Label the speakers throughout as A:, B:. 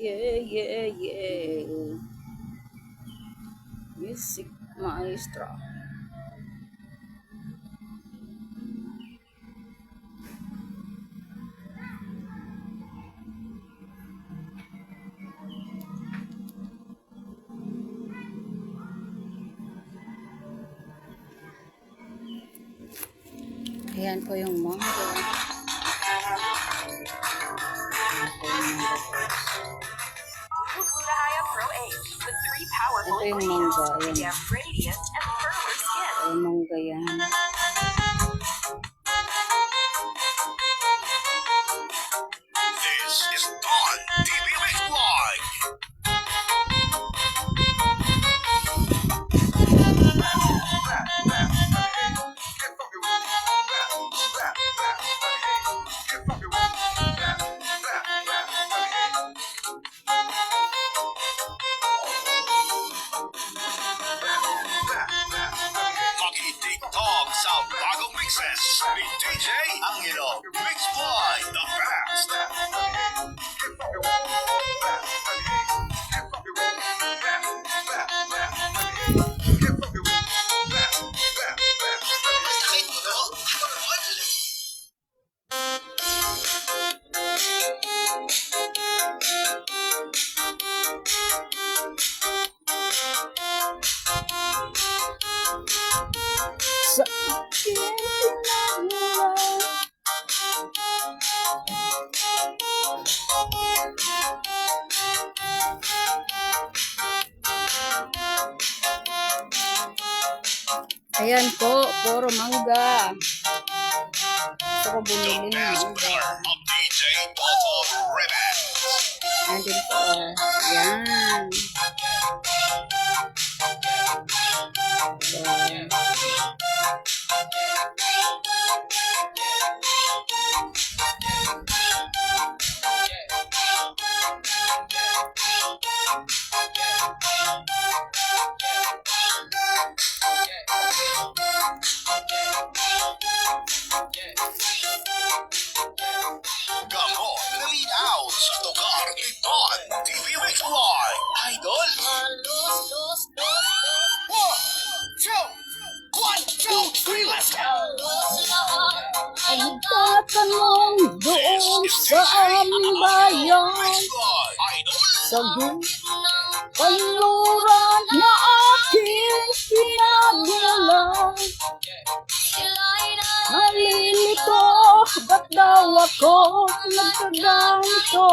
A: Yeah, yeah, yeah. Music maestra.
B: Powerful
A: Ito yung mangga, ayan.
B: radiant and firmer skin.
A: Ay, mangga yan. Gusto ko bumili ng
C: Best
A: mangga.
C: player of DJ Toto Ribbons.
A: Andin po. Yan. Yan. Ako nagkaganito?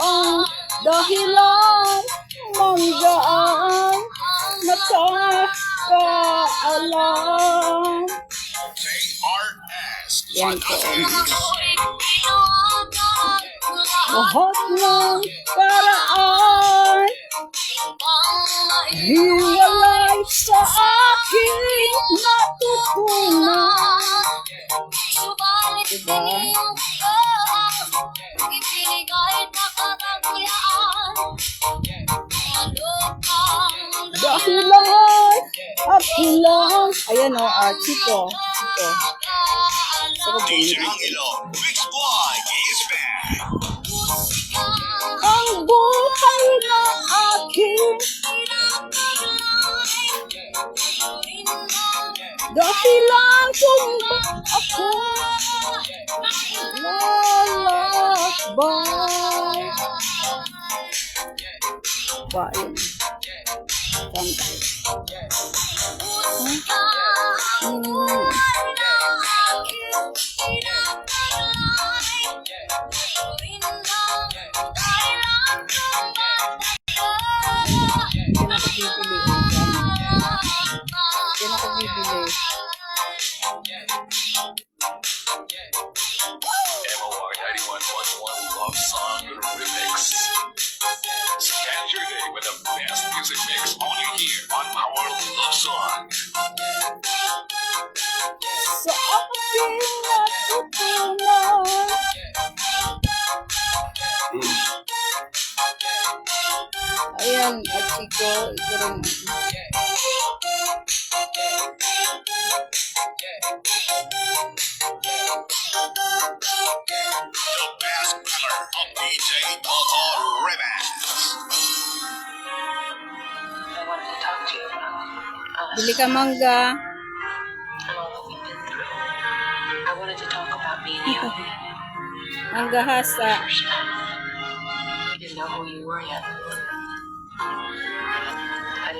A: Ang dahilan, manggaan, nakakaalam. Yan po. Lahat ng paraan Hiwalay sa aking natutunan Diba? Dahilan at ilang Ayan o, ko. Archie ko. Gusto ko
C: DJ. Angelo. Mix Live is back.
A: Ang buhay na aking Dahilan kung ako lalakbay Ba, yun. Kantay. Hmm. Hindi Chico, ito rin.
C: The best rapper
D: of DJ Toto
E: us
C: Bili ka mangga. Mangga hasa.
E: You didn't know who you were yet.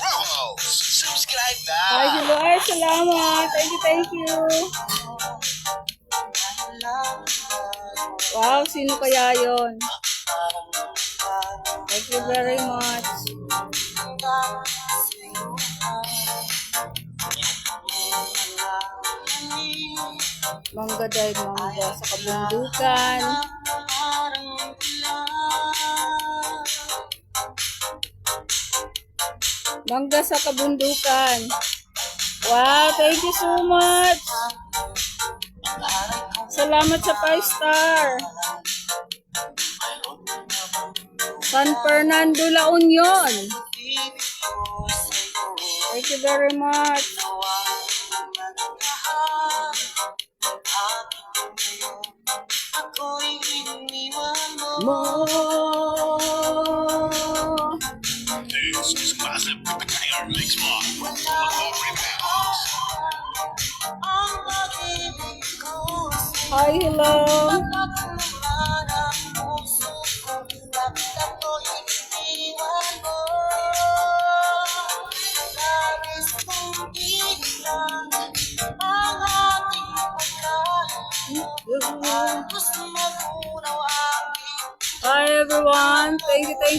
D: Travels. Subscribe
C: hello. Ay, salamat. Thank you, thank you. Wow, sino kaya yon? Thank you very much. Mangga dahil mangga sa kabundukan. Mangga sa kabundukan. Wow, thank you so much. Salamat sa 5 star. San Fernando La Union. Thank you very much.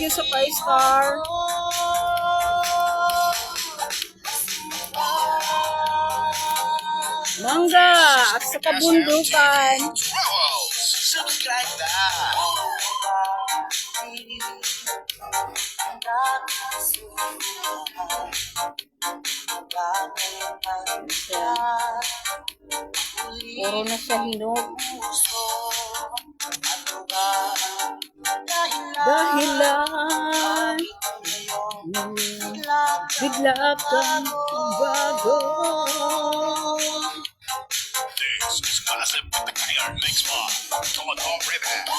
C: Thank you, 5 star. Mangga at sa kabundukan. Puro na siya hinog. Dahilan bigla kang bago.
D: This is Massive with the KR Mix by Toto Remix.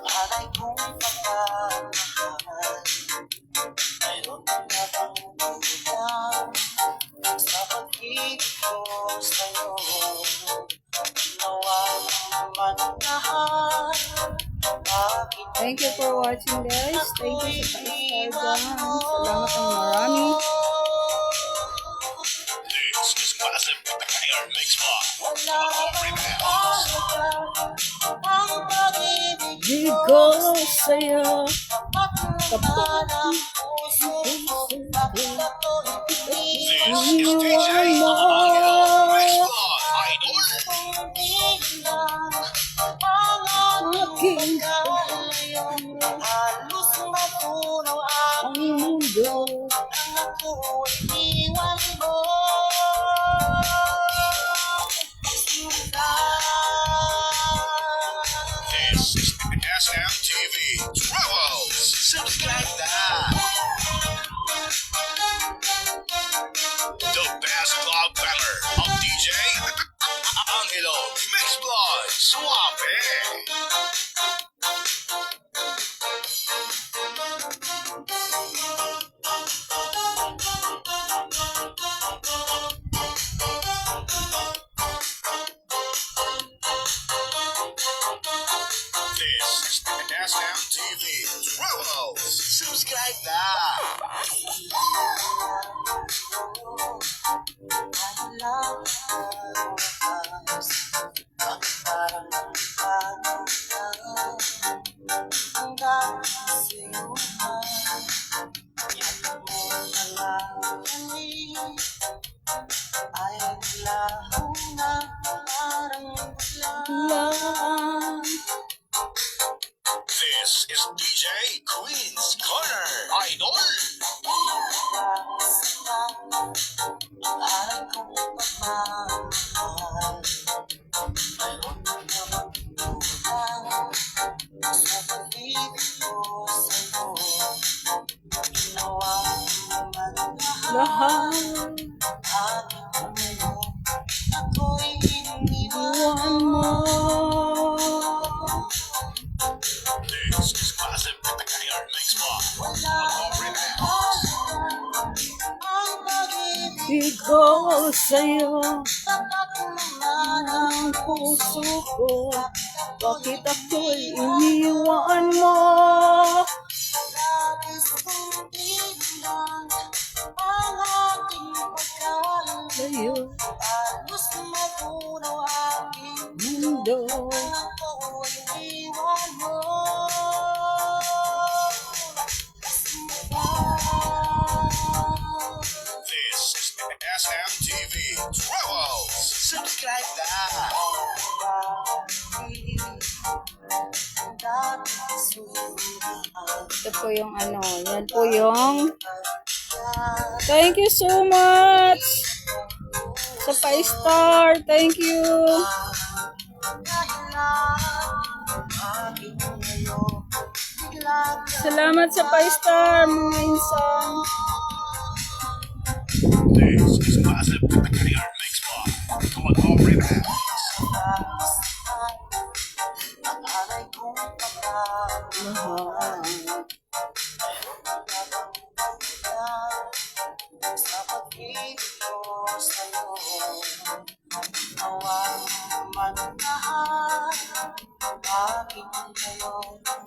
C: Thank you for watching guys. Thank you sa 5 star dyan. Salamat ng marami.
D: This is Massive with the KR Mix by Toto Remix.
C: Di ko sa'yo kapag
D: This is
A: sa'yo. Ang puso ko. Bakit ako ko yung ano. Yan po yung... Thank you so much! Sa pa-star! Thank you! Salamat sa pa-star, mga insang!
C: This is massive career mix one. Come on, home,
A: Mahal. ito sa'yo
C: Awang mananahan Aking ngayon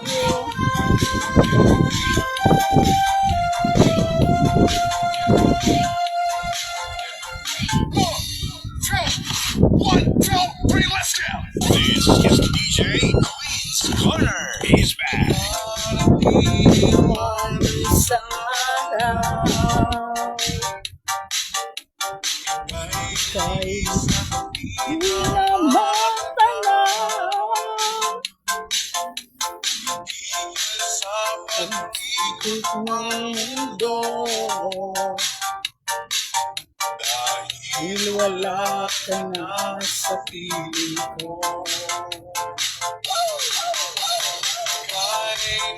A: Thank you.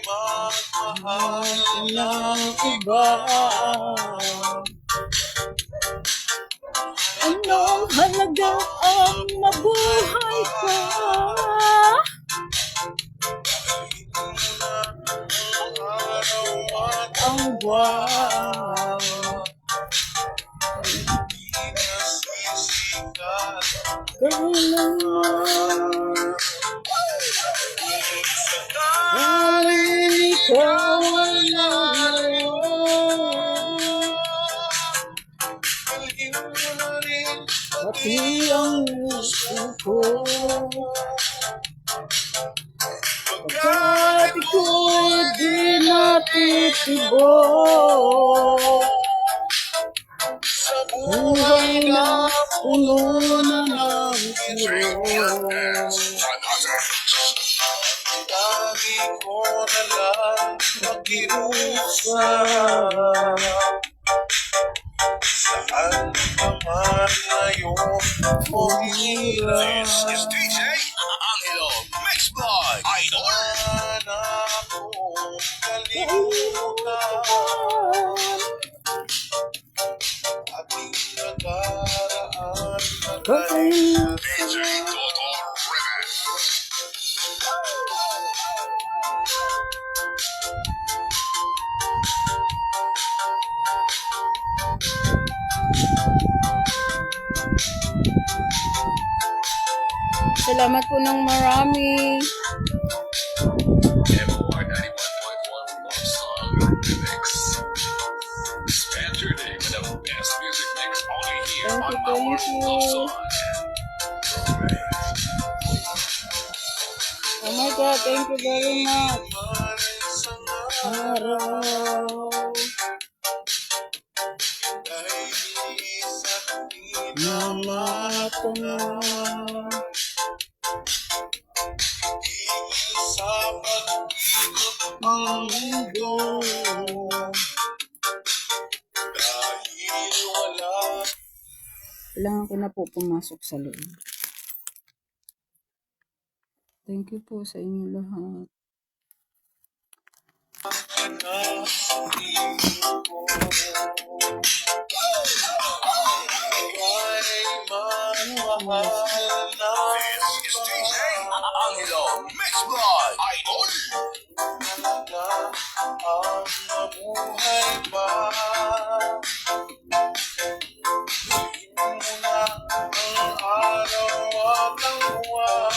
A: magmahal ng iba. Anong halaga ang nabuhay ko? Ang buwan natitibok. Buhay na puno na ng kirot.
F: Lagi ko na lang pakiusap This is DJ Angelo Mix by Idol? DJ
A: Salamat po ng marami.
E: MOR 91.1 Love Song Remix. Spend your day with the best music mix only here
A: Thank you, thank you. Oh my God, thank you very much. Kailangan ko na po pumasok sa loob. Thank you po sa inyo lahat.
F: Angelo Mix by Idol ang mabuhay pa Tingin ang araw at ang buwan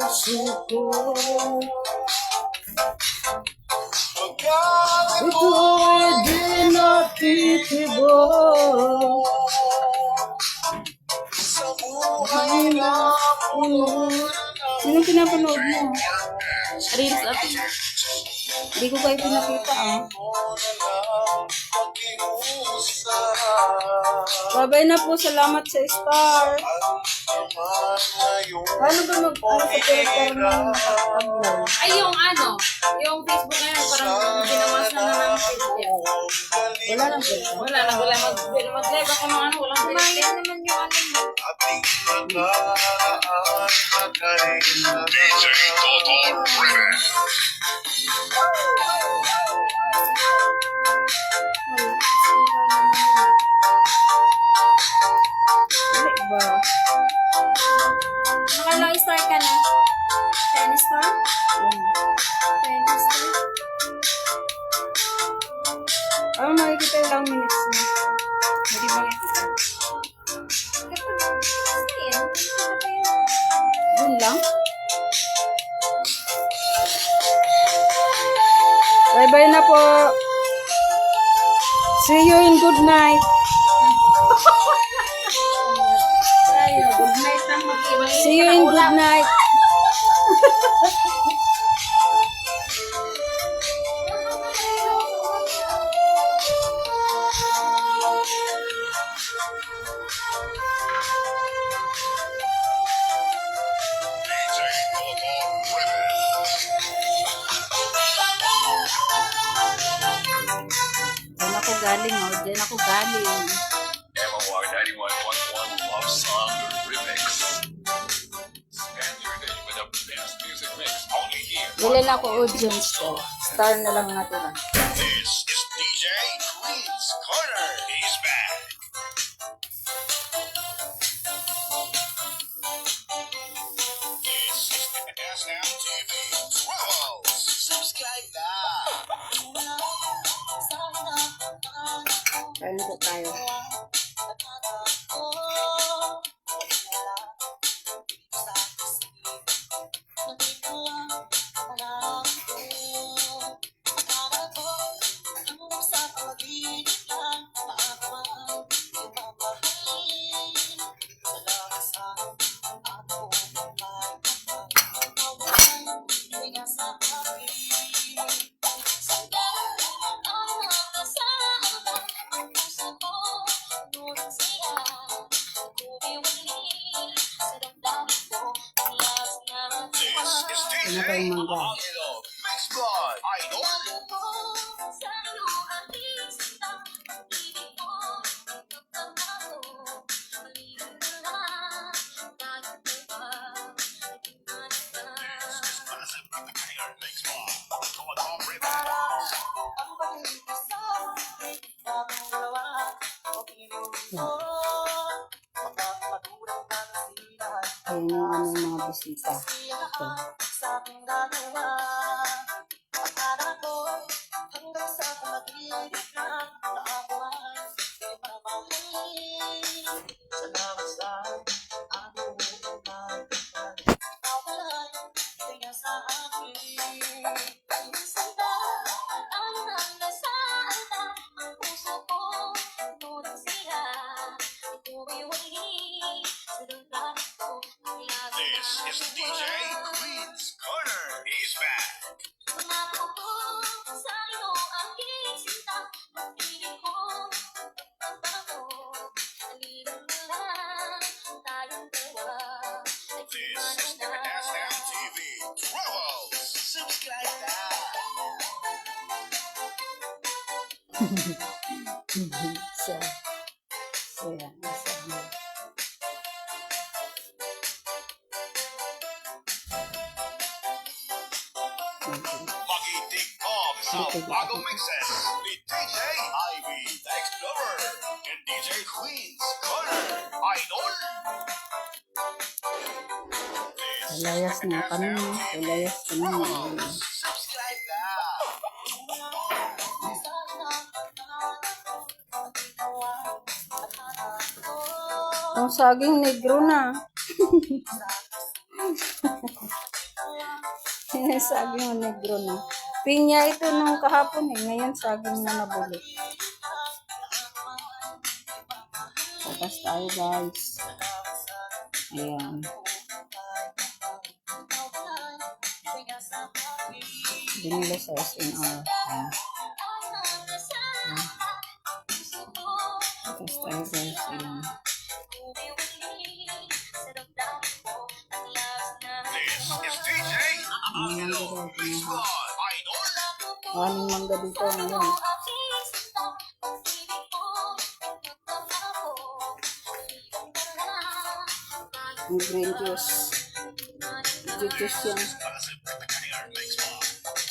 A: puso ko.
F: Pagkat
A: Ito'y di natitibok.
F: sa buhay na puno
A: Sinong pinapanood mo? Reels at Hindi ko kayo pinakita ah. Babay na po, salamat sa star. Paano ba mag ano sa ng?
G: Ay, yung ano, yung Facebook ngayon, parang ginawas na na ng filter.
A: Wala lang filter.
G: Wala lang, wala. Mag, mag-live ako ng ano, walang filter. naman yung ano.
F: DJ Toto Remix
A: Wala ba?
G: Nakalang star ka na? 10 star? 10 star?
A: Ah, makikita yung lang minutes niya. Hindi makikita. Yun lang? Bye-bye na po. See you in good night. See you in good night. Audience ko. Star na lang natira.
F: This is DJ Queen's Corner. He's back.
C: Na kayong mangga.
H: love.
C: So, so yan. So,
H: Magitig Kong sa bagong mixes ni DJ Ivy the Explorer and DJ Queen's Corner. Idol.
C: Layas na kami. Layas kami. Ang saging negro na. Saging negro na. Pinya ito nung kahapon eh. Ngayon saging na nabulok. Tatas tayo guys. Ayan. Binila sa SNR. Ayan. Tatas tayo guys. Ayan.
H: Angelo Mix by Idol.
C: Maraming mangga dito ngayon. Yung green juice. Juice yan.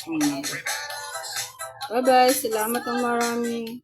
C: Hmm. Bye-bye. Salamat ang marami.